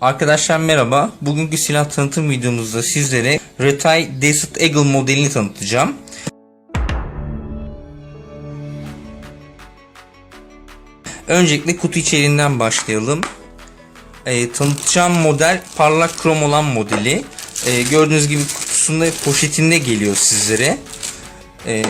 Arkadaşlar merhaba. Bugünkü silah tanıtım videomuzda sizlere Retay Desert Eagle modelini tanıtacağım. Öncelikle kutu içeriğinden başlayalım. Ee, tanıtacağım model parlak krom olan modeli. Ee, gördüğünüz gibi kutusunda poşetinde geliyor sizlere. Ee,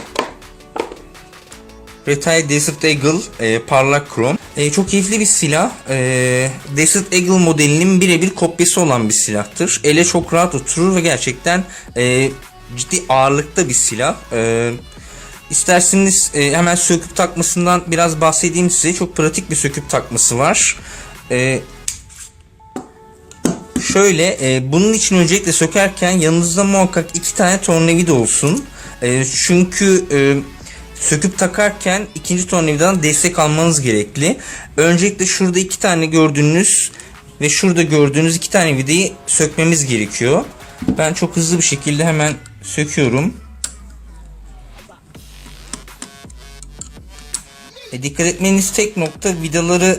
Retay Desert Eagle e, parlak krom. E, çok keyifli bir silah. E, Desert Eagle modelinin birebir kopyası olan bir silahtır. Ele çok rahat oturur ve gerçekten e, ciddi ağırlıkta bir silah. E, isterseniz e, hemen söküp takmasından biraz bahsedeyim size. Çok pratik bir söküp takması var. E, Şöyle e, bunun için öncelikle sökerken yanınızda muhakkak iki tane tornavida olsun. E, çünkü e, söküp takarken ikinci tornavidadan destek almanız gerekli. Öncelikle şurada iki tane gördüğünüz ve şurada gördüğünüz iki tane vidayı sökmemiz gerekiyor. Ben çok hızlı bir şekilde hemen söküyorum. E, dikkat etmeniz tek nokta vidaları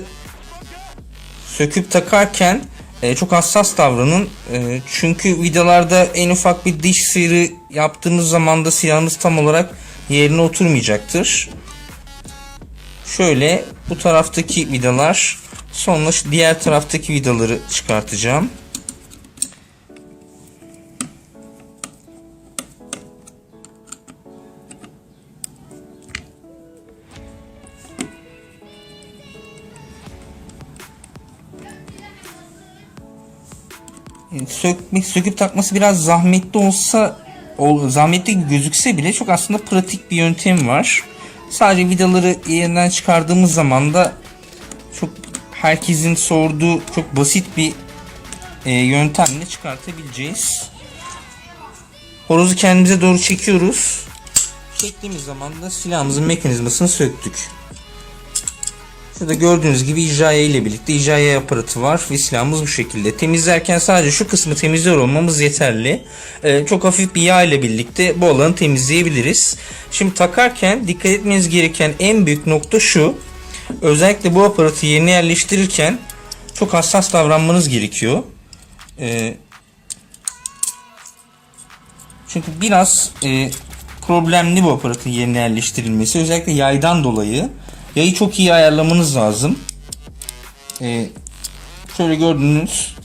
söküp takarken e, çok hassas davranın. E, çünkü vidalarda en ufak bir diş sıyırı yaptığınız zaman da silahınız tam olarak yerine oturmayacaktır. Şöyle bu taraftaki vidalar sonra diğer taraftaki vidaları çıkartacağım. Sökmek söküp takması biraz zahmetli olsa zahmetli gözükse bile çok aslında pratik bir yöntem var. Sadece vidaları yerinden çıkardığımız zaman da çok herkesin sorduğu çok basit bir e, yöntemle çıkartabileceğiz. Horozu kendimize doğru çekiyoruz. Çektiğimiz zaman da silahımızın mekanizmasını söktük. Şurada gördüğünüz gibi icraiye ile birlikte icraiye aparatı var ve silahımız bu şekilde. Temizlerken sadece şu kısmı temizliyor olmamız yeterli. Ee, çok hafif bir yağ ile birlikte bu alanı temizleyebiliriz. Şimdi takarken dikkat etmeniz gereken en büyük nokta şu. Özellikle bu aparatı yerine yerleştirirken çok hassas davranmanız gerekiyor. Ee, çünkü biraz e, problemli bu aparatın yerine yerleştirilmesi. Özellikle yaydan dolayı. Yayı çok iyi ayarlamanız lazım. Ee, şöyle gördüğünüz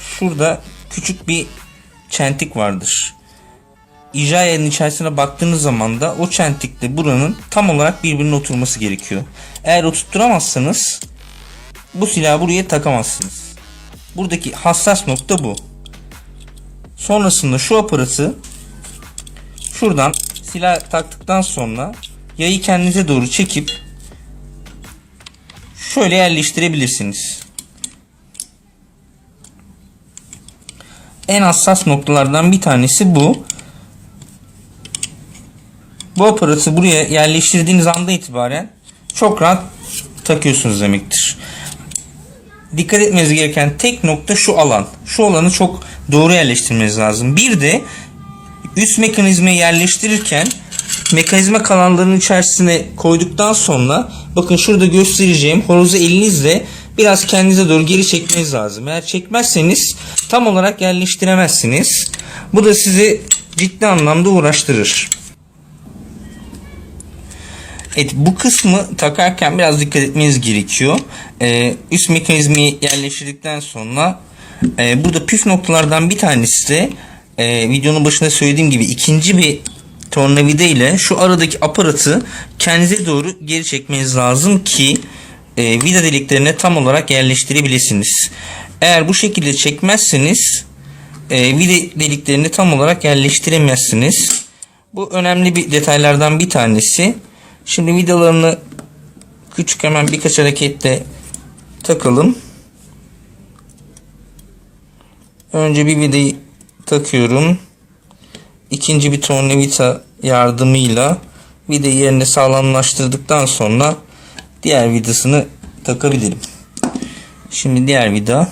şurada küçük bir çentik vardır. İcra yerinin içerisine baktığınız zaman da o çentikle buranın tam olarak birbirine oturması gerekiyor. Eğer oturtturamazsanız bu silahı buraya takamazsınız. Buradaki hassas nokta bu. Sonrasında şu aparatı şuradan silah taktıktan sonra yayı kendinize doğru çekip şöyle yerleştirebilirsiniz. En hassas noktalardan bir tanesi bu. Bu aparatı buraya yerleştirdiğiniz anda itibaren çok rahat takıyorsunuz demektir. Dikkat etmeniz gereken tek nokta şu alan. Şu alanı çok doğru yerleştirmeniz lazım. Bir de üst mekanizmayı yerleştirirken mekanizma kanallarının içerisine koyduktan sonra bakın şurada göstereceğim horozu elinizle biraz kendinize doğru geri çekmeniz lazım. Eğer çekmezseniz tam olarak yerleştiremezsiniz. Bu da sizi ciddi anlamda uğraştırır. Evet bu kısmı takarken biraz dikkat etmeniz gerekiyor. Ee, üst mekanizmayı yerleştirdikten sonra e, burada püf noktalardan bir tanesi de e, videonun başında söylediğim gibi ikinci bir tornavida ile şu aradaki aparatı kendinize doğru geri çekmeniz lazım ki e, vida deliklerine tam olarak yerleştirebilirsiniz. Eğer bu şekilde çekmezseniz e, vida deliklerini tam olarak yerleştiremezsiniz. Bu önemli bir detaylardan bir tanesi. Şimdi vidalarını küçük hemen birkaç hareketle takalım. Önce bir vidayı takıyorum. İkinci bir tornavida yardımıyla vida yerini sağlamlaştırdıktan sonra diğer vidasını takabilirim. Şimdi diğer vida.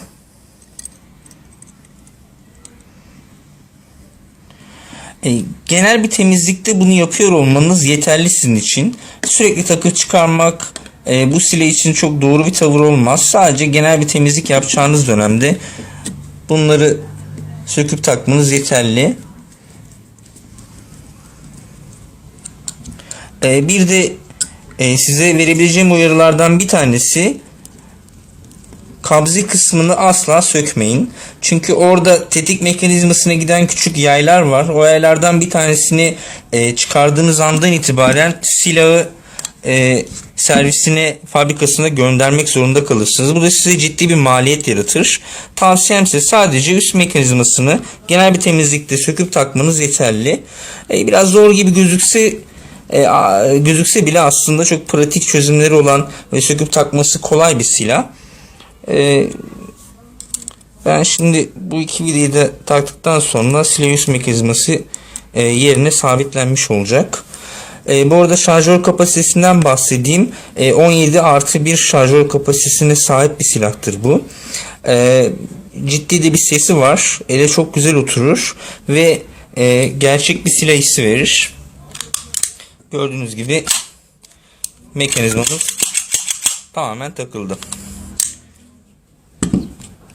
E, genel bir temizlikte bunu yapıyor olmanız yeterli sizin için. Sürekli takıp çıkarmak e, bu silah için çok doğru bir tavır olmaz. Sadece genel bir temizlik yapacağınız dönemde bunları söküp takmanız yeterli. E, bir de e, size verebileceğim uyarılardan bir tanesi kabzi kısmını asla sökmeyin. Çünkü orada tetik mekanizmasına giden küçük yaylar var. O yaylardan bir tanesini e, çıkardığınız andan itibaren silahı e, servisine, fabrikasına göndermek zorunda kalırsınız. Bu da size ciddi bir maliyet yaratır. Tavsiyem size sadece üst mekanizmasını genel bir temizlikte söküp takmanız yeterli. E, biraz zor gibi gözükse e, gözükse bile aslında çok pratik çözümleri olan ve söküp takması kolay bir silah. Ee, ben şimdi bu iki vidayı da taktıktan sonra Silius mekanizması e, yerine sabitlenmiş olacak. E, bu arada şarjör kapasitesinden bahsedeyim. E, 17 artı 1 şarjör kapasitesine sahip bir silahtır bu. E, ciddi de bir sesi var. Ele çok güzel oturur ve e, gerçek bir silah hissi verir. Gördüğünüz gibi mekanizmamız tamamen takıldı.